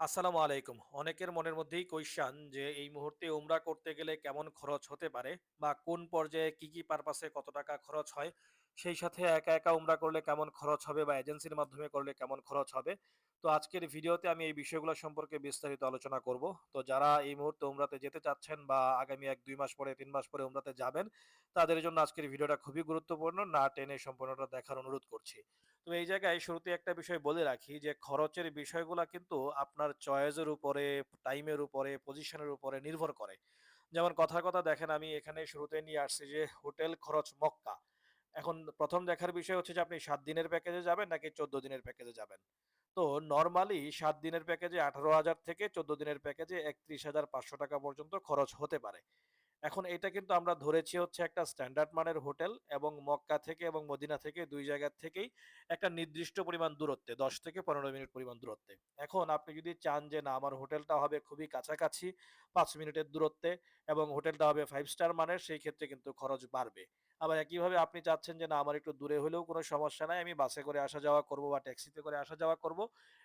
আসসালামু আলাইকুম। অনেকের মনের মধ্যেই কোয়েশ্চান যে এই মুহূর্তে উমরা করতে গেলে কেমন খরচ হতে পারে? বা কোন পর্যায়ে কি, কি পারপাসে কত টাকা খরচ হয়? সেই সাথে একা, একা উমরা করলে কেমন খরচ হবে বা এজেন্সির মাধ্যমে করলে কেমন খরচ হবে? তো আজকের ভিডিওতে আমি এই বিষয়গুলো সম্পর্কে বিস্তারিত আলোচনা করব। তো যারা এই মুহূর্তে উমরাতে যেতে চাচ্ছেন বা আগামী ১-২ মাস পরে তিন মাস পরে উমরাতে যাবেন, তাদের জন্য আজকের ভিডিওটা খুবই গুরুত্বপূর্ণ। না টেনে সম্পূর্ণটা দেখার অনুরোধ করছি। তো এই জায়গায় শুরুতে একটা বিষয় বলে রাখি যে খরচের বিষয়গুলো কিন্তু আপনার চয়েসের উপরে, টাইমের উপরে, পজিশনের উপরে নির্ভর করে। যেমন কথার কথা দেখেন আমি এখানে শুরুতে নিয়ে আসছি যে হোটেল খরচ মক্কা। এখন প্রথম দেখার বিষয় হচ্ছে যে আপনি সাত দিনের প্যাকেজে যাবেন নাকি ১৪ দিনের প্যাকেজে যাবেন। তো নর্মালি সাত দিনের প্যাকেজে ১৮,০০০ থেকে ১৪ দিনের প্যাকেজে ৳৩১,৫০০ পর্যন্ত খরচ হতে পারে। এখন এটা কিন্তু আমরা ধরেছি হচ্ছে একটা স্ট্যান্ডার্ড মানের হোটেল এবং মক্কা থেকে এবং মদিনা থেকে দুই জায়গার থেকেই একটা নির্দিষ্ট পরিমাণ দূরত্বে ১০ থেকে ১৫ মিনিট পরিমাণ দূরত্বে। এখন আপনি যদি চান যে না আমার হোটেলটা হবে খুবই কাছাকাছি পাঁচ মিনিটের দূরত্বে এবং হোটেলটা হবে ফাইভ স্টার মানের সেই ক্ষেত্রে কিন্তু খরচ বাড়বে। আবার একইভাবে আপনি চাচ্ছেন যে, না, আমার একটু দূরে হলেও কোনো সমস্যা নাই। আমি বাসে করে আসা যাওয়া করব বা ট্যাক্সিতে করে আসা যাওয়া করব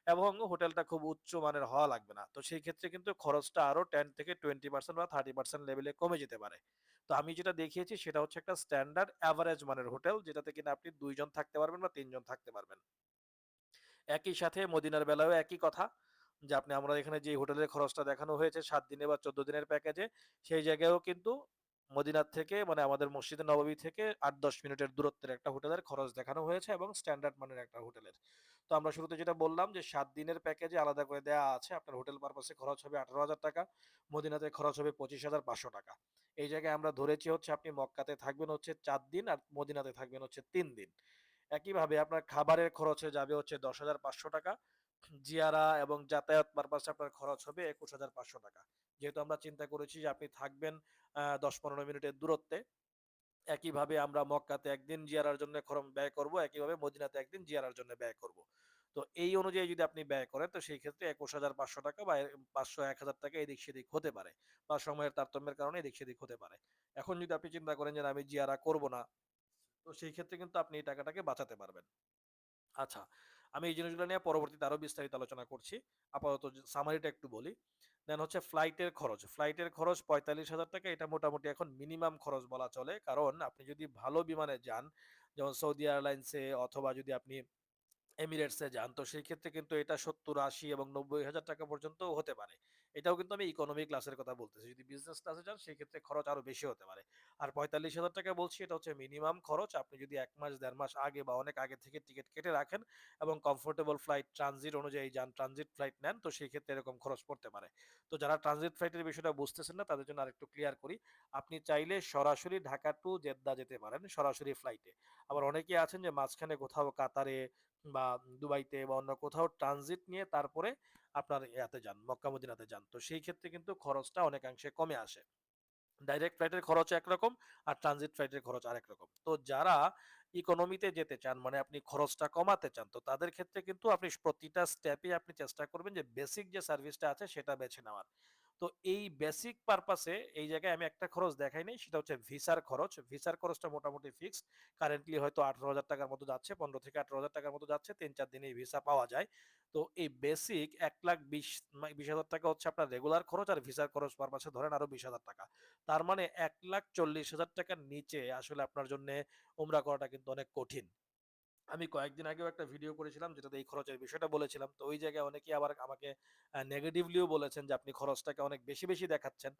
এবং হোটেলটা খুব উচ্চ মানের হওয়া লাগবে না। তো সেই ক্ষেত্রে কিন্তু খরচটা আরও টেন থেকে 20% বা 30% লেভেলে কমে যেতে পারে। তো আমি যেটা দেখিয়েছি, সেটা হচ্ছে একটা স্ট্যান্ডার্ড অ্যাভারেজ মানের হোটেল, যেটাতে কিনা আপনি দুইজন থাকতে পারবেন বা তিনজন থাকতে পারবেন। একই সাথে মদিনার বেলায়ও একই কথা, যে, আপনি, আমরা এখানে যে হোটেলের খরচটা দেখানো হয়েছে, সাত দিনে বা ১৪ দিনের প্যাকেজে সেই জায়গায়ও কিন্তু মদিনার থেকে মানে আমাদের মসজিদে নববী থেকে আট দশ মিনিটের দূরত্বের একটা হোটেলের খরচ দেখানো হয়েছে এবং স্ট্যান্ডার্ড মানের একটা হোটেলের। তো আমরা শুরুতে যেটা বললাম যে সাত দিনের প্যাকেজে আলাদা করে দেওয়া আছে। আপনার হোটেল পারপাসে খরচ হবে ৳১৮,০০০ মদিনাতে খরচ হবে ৳২৫,৫০০ এই জায়গায় আমরা ধরেছি হচ্ছে আপনি মক্কাতে থাকবেন হচ্ছে চার দিন আর মদিনাতে থাকবেন হচ্ছে তিন দিন। একইভাবে আপনার খাবারের খরচে যাবে হচ্ছে ৳১০,৫০০ জিয়ারা এবং যাতায়াত পারপাসে আপনার খরচ হবে ৳২১,৫০০ যেহেতু আমরা চিন্তা করেছি যে আপনি থাকবেন দশ ১০-১৫ মিনিটের দূরত্বে। একইভাবে আমরা মক্কাতে একদিন জিয়ারার জন্য খরম ব্যয় করব, একইভাবে মদিনাতে একদিন জিয়ারার জন্য ব্যয় করব। তো এই অনুযায়ী যদি আপনি ব্যয় করেন তো সেই ক্ষেত্রে ৳২১,৫০০ বা পাঁচশো এক হাজার টাকা এদিক সেদিক হতে পারে বা সময়ের তারতম্যের কারণে এদিক সেদিক হতে পারে। এখন যদি আপনি চিন্তা করেন যে আমি জিয়ারা করব না, তো সেই ক্ষেত্রে কিন্তু আপনি এই টাকাটাকে বাঁচাতে পারবেন। আচ্ছা, আমি এই জিনিসগুলো নিয়ে পরবর্তীতে আরও বিস্তারিত আলোচনা করছি। আপাতত সামারিটা একটু বলি। দেন হচ্ছে ফ্লাইটের খরচ। ফ্লাইটের খরচ ৳৪৫,০০০ এটা মোটামুটি এখন মিনিমাম খরচ বলা চলে। কারণ আপনি যদি ভালো বিমানে যান, যেমন সৌদি এয়ারলাইন্সে অথবা যদি আপনি এমিরেটসে যান তো সেই ক্ষেত্রে কিন্তু এটা ৭০, ৮০ এবং নব্বই হাজার টাকা পর্যন্ত হতে পারে। এটাও কিন্তু আমি ইকোনমি ক্লাসের কথা বলতেছি। যদি বিজনেস ক্লাসে যান সেই ক্ষেত্রে খরচ আরও বেশি হতে পারে। আর ৳৪৫,০০০ বলছি এটা হচ্ছে মিনিমাম খরচ। আপনি যদি এক মাস দেড় মাস আগে বা অনেক আগে থেকে টিকিট কেটে রাখেন এবং কমফোর্টেবল ফ্লাইট ট্রানজিট অনুযায়ী যান, ট্রানজিট ফ্লাইট নেন তো সেই ক্ষেত্রে এরকম খরচ পড়তে পারে। তো যারা ট্রানজিট ফ্লাইটের বিষয়টা বুঝতেছেন না তাদের জন্য আরেকটু ক্লিয়ার করি। আপনি চাইলে সরাসরি ঢাকা টু জেদ্দা যেতে পারেন সরাসরি ফ্লাইটে। আবার অনেকেই আছেন যে মাঝখানে কোথাও কাতারে বা দুবাইতে বা অন্য কোথাও ট্রানজিট নিয়ে তারপরে আপনার ইয়াতে যান, মক্কা যান। তো সেই ক্ষেত্রে কিন্তু খরচটা অনেকাংশে কমে আসে। ডাইরেক্ট ফ্লাইটের খরচ একরকম আর ট্রানজিট ফ্লাইটের খরচ আরেক রকম। তো যারা ইকোনমিতে যেতে চান মানে আপনি খরচটা কমাতে চান, তো তাদের ক্ষেত্রে কিন্তু আপনি প্রতিটা স্টেপে আপনি চেষ্টা করবেন যে বেসিক যে সার্ভিসটা আছে সেটা বেছে নেওয়ার। তো এই বেসিক পারপাসে এই জায়গায় আমি একটা খরচ দেখাই নাই সেটা হচ্ছে ভিসার খরচ। ভিসার খরচটা মোটামুটি ফিক্সড। কারেন্টলি হয়তো ৳১৮,০০০ মতো যাচ্ছে, ৳১৫,০০০-১৮,০০০ মতো যাচ্ছে। ৩-৪ দিনেই ভিসা পাওয়া যায়। তো এই বেসিক এক লাখ বিশ বিশ হাজার টাকা হচ্ছে আপনার রেগুলার খরচ আর ভিসার খরচ পারপাসে ধরেন আরও ৳২০,০০০ তার মানে এক লাখ চল্লিশ হাজার টাকার নিচে আসলে আপনার জন্য উমরা করাটা কিন্তু অনেক কঠিন। আমি কয়েকদিন আগেও একটা ভিডিও করেছিলাম যেটাতে এই খরচের বিষয়টা বলেছিলাম। তো ওই জায়গায় অনেকেই আবার আমাকে নেগেটিভলিও বলেছেন যে, "আপনি খরচটাকে অনেক বেশি, বেশি দেখাচ্ছেন।"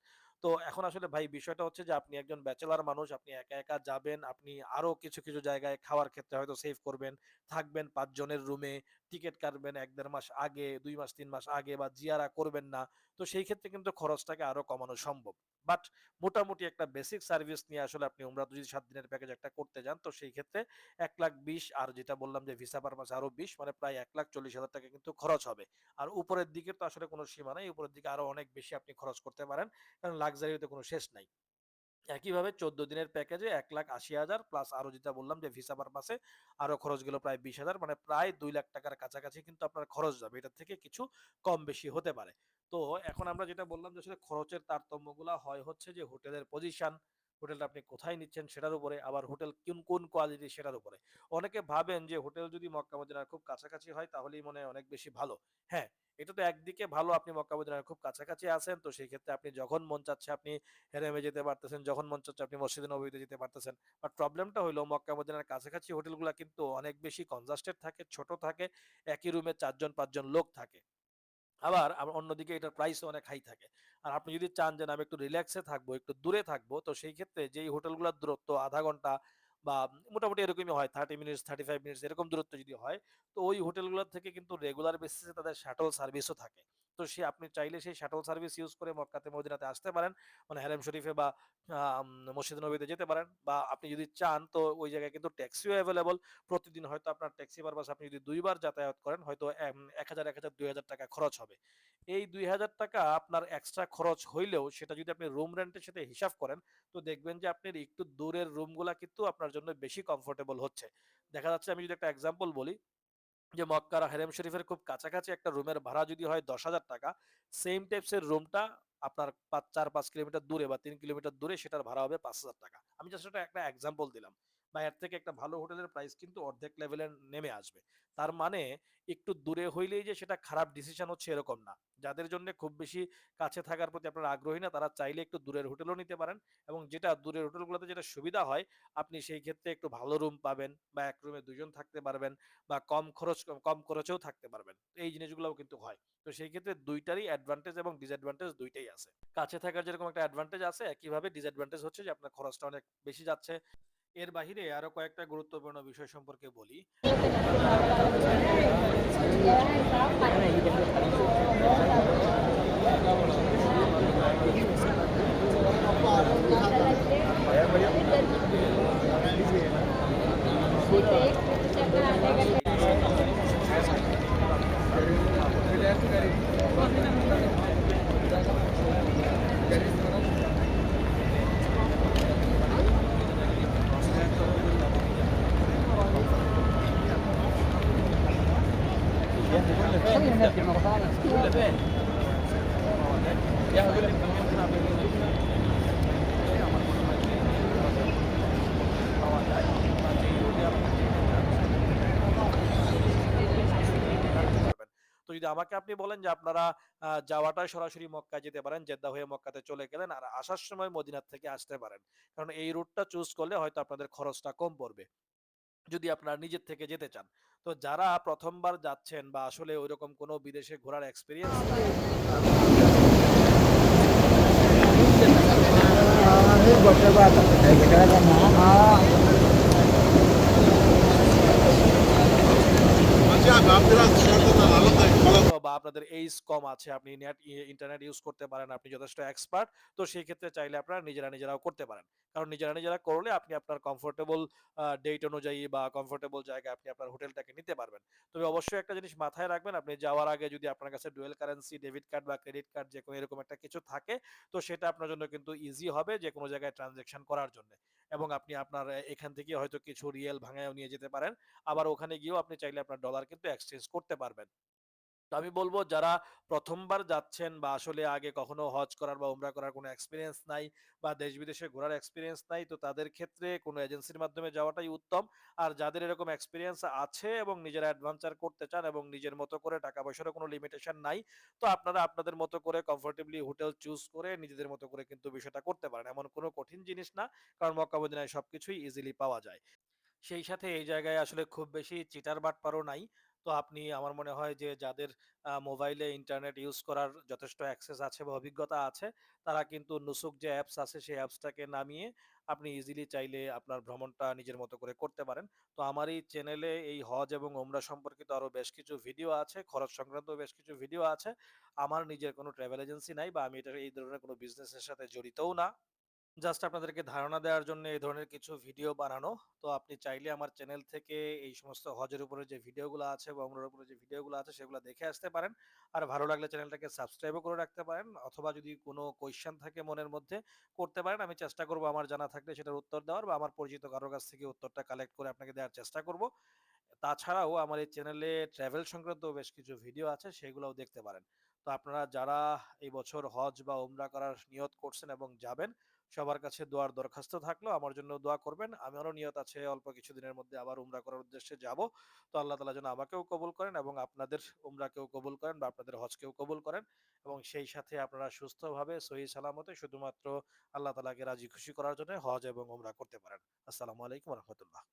তো এখন আসলে ভাই বিষয়টা হচ্ছে যে, আপনি একজন ব্যাচেলর মানুষ, আপনি একা, একা যাবেন, আপনি আরও কিছু, কিছু জায়গায় খাওয়ার ক্ষেত্রে হয়তো সেভ করবেন। থাকবেন ৫ জনের রুমে, টিকিট কাটবেন এক দেড় মাস আগে, দুই মাস তিন মাস আগে বা জিয়ারা করবেন না। তো সেই ক্ষেত্রে কিন্তু খরচটাকে আরও কমানো সম্ভব। বাট মোটামুটি একটা বেসিক সার্ভিস নিয়ে আসলে আপনি উমরা যদি ৭ দিনের প্যাকেজ একটা করতে যান, তো সেই ক্ষেত্রে ১,২০,০০০ আর যেটা বললাম যে ভিসা পারপাসে আরও ২০ মানে প্রায় ৳১,৪০,০০০ কিন্তু খরচ হবে। আর উপরের দিকে তো আসলে কোনো সীমা নাই। উপরের দিকে আরও অনেক বেশি আপনি খরচ করতে পারেন। কারণ লাক্সারিতে কোনো শেষ নাই। একইভাবে ১৪ দিনের প্যাকেজে ১,৮০,০০০ প্লাস আরও যেটা বললাম যে ভিসা পারপাসে আরও খরচ গেল প্রায় ২০,০০০ মানে প্রায় দুই লাখ টাকার কাছাকাছি কিন্তু আপনার খরচ যাবে। এটার থেকে কিছু কম বেশি হতে পারে। তো এখন আমরা যেটা বললাম যে আসলে খরচের তারতম্যগুলা হয় হচ্ছে যে হোটেলের পজিশন, হোটেলটা আপনি কোথায় নিচ্ছেন সেটার উপরে, আবার হোটেল কোন, কোন কোয়ালিটি সেটার উপরে। অনেকে ভাবেন যে হোটেল যদি মক্কা মদিনার খুব কাছাকাছি হয় তাহলেই মনে হয় অনেক বেশি ভালো। হ্যাঁ, এটা তো একদিকে ভালো আপনি মক্কা মদিনার খুব কাছাকাছি আছেন। তো সেই ক্ষেত্রে আপনি যখন মন চাচ্ছে আপনি হেরেমে যেতে পারতেছেন, যখন মন চাচ্ছে আপনি মসজিদে নবীতে যেতে পারতেছেন। বাট প্রবলেমটা হলো মক্কা মদিনার কাছাকাছি হোটেলগুলা কিন্তু অনেক বেশি কনজাস্টেড থাকে, ছোট থাকে, একই রুমে চারজন পাঁচজন লোক থাকে। আবার অন্যদিকে এটার প্রাইস অনেক হাই থাকে। আর আপনি যদি চান যে আমি একটু রিল্যাক্সে থাকব, একটু দূরে থাকব, তো সেই ক্ষেত্রে যেই হোটেলগুলোর দূরত্ব আধা ঘণ্টা বা মোটামুটি এরকমই হয় 30 মিনিটস, 35 মিনিটস এরকম দূরত্ব যদি হয়, তো ওই হোটেলগুলোর থেকে কিন্তু রেগুলার বেসিসে তাদের শাটল সার্ভিসও থাকে। তো সে আপনি চাইলে সেই শাটল সার্ভিস ইউজ করে মক্কাতে মদিনাতে আসতে পারেন। মানে হারেম শরীফে বা মসজিদ নববীতে যেতে পারেন বা আপনি যদি চান তো ওই জায়গায় কিন্তু ট্যাক্সিও অ্যাভেলেবল প্রতিদিন হয়তো আপনার ট্যাক্সি পারপাস আপনি যদি দুইবার যাতায়াত করেন হয়তো এক হাজার এক হাজার দুই হাজার টাকা খরচ হবে। এই ৳২,০০০ আপনার এক্সট্রা খরচ হইলেও সেটা যদি আপনি রুম রেন্টের সাথে হিসাব করেন, তো দেখবেন যে আপনার একটু দূরের রুমগুলা কিন্তু আপনার জন্য বেশি কমফোর্টেবল হচ্ছে। দেখা যাচ্ছে আমি যদি একটা এক্সাম্পল বলি যে মক্কার হেরেম শরীফের খুব কাছাকাছি একটা রুমের ভাড়া যদি হয় ৳১০,০০০ সেম টাইপস এর রুমটা আপনার ৫ ৪-৫ কিলোমিটার দূরে বা তিন কিলোমিটার দূরে সেটার ভাড়া হবে ৳৫,০০০ আমি জাস্ট একটা এক্সাম্পল দিলাম। বা এর থেকে একটা ভালো হোটেলের প্রাইস কিন্তু অর্ধেক লেভেলে নেমে আসবে। তার মানে একটু দূরে হইলেই যে সেটা খারাপ ডিসিশন হচ্ছে এরকম না। যাদের জন্যে খুব বেশি কাছে থাকার প্রতি আপনারা আগ্রহী না, তারা চাইলে একটু দূরের হোটেলও নিতে পারেন এবং যেটা দূরের হোটেলগুলোতে যেটা সুবিধা হয়, আপনি সেই ক্ষেত্রে একটু ভালো রুম পাবেন বা এক রুমে ২ জন থাকতে পারবেন বা কম খরচ, কম খরচেও থাকতে পারবেন। এই জিনিসগুলাও কিন্তু হয়। তো সেই ক্ষেত্রে ২ টারই অ্যাডভান্টেজ এবং ডিসঅ্যাডভান্টেজ দুইটাই আছে। কাছে থাকার যেরকম একটা অ্যাডভান্টেজ আছে, একইভাবে ডিসঅ্যাডভান্টেজ হচ্ছে যে আপনার খরচটা অনেক বেশি যাচ্ছে। এর বাহিরে আরও কয়েকটা গুরুত্বপূর্ণ বিষয় সম্পর্কে বলি। পারবেন। তো যদি আমাকে আপনি বলেন যে আপনারা যাওয়াটা সরাসরি মক্কা যেতে পারেন, জেদ্দা হয়ে মক্কাতে চলে গেলেন আর আসার সময় মদিনার থেকে আসতে পারেন। কারণ এই রুটটা চুজ করলে হয়তো আপনাদের খরচটা কম পড়বে। যদি আপনারা নিজের থেকে যেতে চান। তো যারা প্রথমবার যাচ্ছেন বা আসলে ঐরকম কোনো বিদেশে ঘোরার এক্সপিরিয়েন্স বা আপনাদের এইজ কম আছে, আপনি নেট ইন্টারনেট ইউজ করতে পারেন, আপনি যথেষ্ট এক্সপার্ট। তো সেই ক্ষেত্রে চাইলে আপনারা নিজেরা, নিজেরাও করতে পারেন। কারণ নিজেরা, নিজেরা করলে আপনি আপনার কমফোর্টেবল ডেট অনুযায়ী বা কমফোর্টেবল জায়গায় আপনি আপনার হোটেলটাকে নিতে পারবেন। তবে অবশ্যই একটা জিনিস মাথায় রাখবেন, আপনি যাওয়ার আগে যদি আপনার কাছে ডুয়াল কারেন্সি, ডেবিট কার্ড বা ক্রেডিট কার্ড যেকোনো এরকম একটা কিছু থাকে, তো সেটা আপনার জন্য কিন্তু ইজি হবে যেকোনো জায়গায় ট্রান্সেকশন করার জন্যে। এবং আপনি আপনার এখান থেকে হয়তো কিছু রিয়েল ভাঙায়ও নিয়ে যেতে পারেন। আবার ওখানে গিয়েও আপনি চাইলে আপনার ডলার কিন্তু এক্সচেঞ্জ করতে পারবেন। তো আমি বলব যারা ১ম বার যাচ্ছেন বা আসলে আগে কখনো হজ করার বা উমরা করার কোনো এক্সপেরিয়েন্স নাই বা দেশ-বিদেশে ঘোরার এক্সপেরিয়েন্স নাই, তো তাদের ক্ষেত্রে কোনো এজেন্সির মাধ্যমে যাওয়াটাই উত্তম। আর যাদের এরকম এক্সপেরিয়েন্স আছে এবং নিজেরা অ্যাডভেঞ্চার করতে চান এবং নিজের মতো করে টাকা-পয়সারও কোনো লিমিটেশন নাই, তো আপনারা আপনাদের মতো করে কমফোর্টেবলি হোটেল চুজ করে নিজেদের মতো করে কিন্তু বিষয়টা করতে পারেন। এমন কোনো কঠিন জিনিস না। কারণ মক্কা মদিনায় সবকিছুই ইজিলি পাওয়া যায়। সেই সাথে এই জায়গায় আসলে খুব বেশি চিটার বাটপারও নাই। তো আপনি আমার মনে হয় যে যাদের মোবাইলে ইন্টারনেট ইউজ করার যথেষ্ট অ্যাক্সেস আছে বা অভিজ্ঞতা আছে, তারা কিন্তু নুসুক যে অ্যাপস আছে সেই অ্যাপসটাকে নামিয়ে আপনি ইজিলি চাইলে আপনার ভ্রমণটা নিজের মতো করে করতে পারেন। তো আমার এই চ্যানেলে এই হজ এবং ওমরা সম্পর্কিত আরও বেশ কিছু ভিডিও আছে, খরচ সংক্রান্ত বেশ কিছু ভিডিও আছে। আমার নিজের কোনো ট্রাভেল এজেন্সি নাই বা আমি এটা এই ধরনের কোনো বিজনেসের সাথে জড়িতও না। জাস্ট আপনাদেরকে ধারণা দেওয়ার জন্য এই ধরনের কিছু ভিডিও বানানো। তো আপনি চাইলে আমার চ্যানেল থেকে এই সমস্ত হজের উপরে যে ভিডিওগুলো আছে বা উমরার উপরে যে ভিডিওগুলো আছে সেগুলো দেখে আসতে পারেন। আর ভালো লাগলে চ্যানেলটাকে সাবস্ক্রাইবও করে রাখতে পারেন। অথবা যদি কোনো কোয়েশ্চেন থাকে মনের মধ্যে করতে পারেন। আমি চেষ্টা করব আমার জানা থাকলে সেটার উত্তর দেওয়ার বা আমার পরিচিত কারও কাছ থেকে উত্তরটা কালেক্ট করে আপনাকে দেওয়ার চেষ্টা করব। তাছাড়াও আমার এই চ্যানেলে ট্রাভেল সংক্রান্ত বেশ কিছু ভিডিও আছে সেগুলোও দেখতে পারেন। তো আপনারা যারা এই বছর হজ বা উমরা করার নিয়ত করছেন এবং যাবেন, সবার কাছে দোয়ার দরখাস্ত থাকল। আমার জন্য দোয়া করবেন। আমারও নিয়ত আছে অল্প কিছুদিনের মধ্যে আবার উমরা করার উদ্দেশ্যে যাব তো আল্লাহ তালা যেন আমাকেও কবুল করেন এবং আপনাদের উমরাকেও কবুল করেন বা আপনাদের হজকেও কবুল করেন এবং সেই সাথে আপনারা সুস্থভাবে, সহি সালামতে শুধুমাত্র আল্লাহ তালাকে রাজি খুশি করার জন্য হজ এবং উমরা করতে পারেন। আসসালামু আলাইকুম রাহমাতুল্লাহ।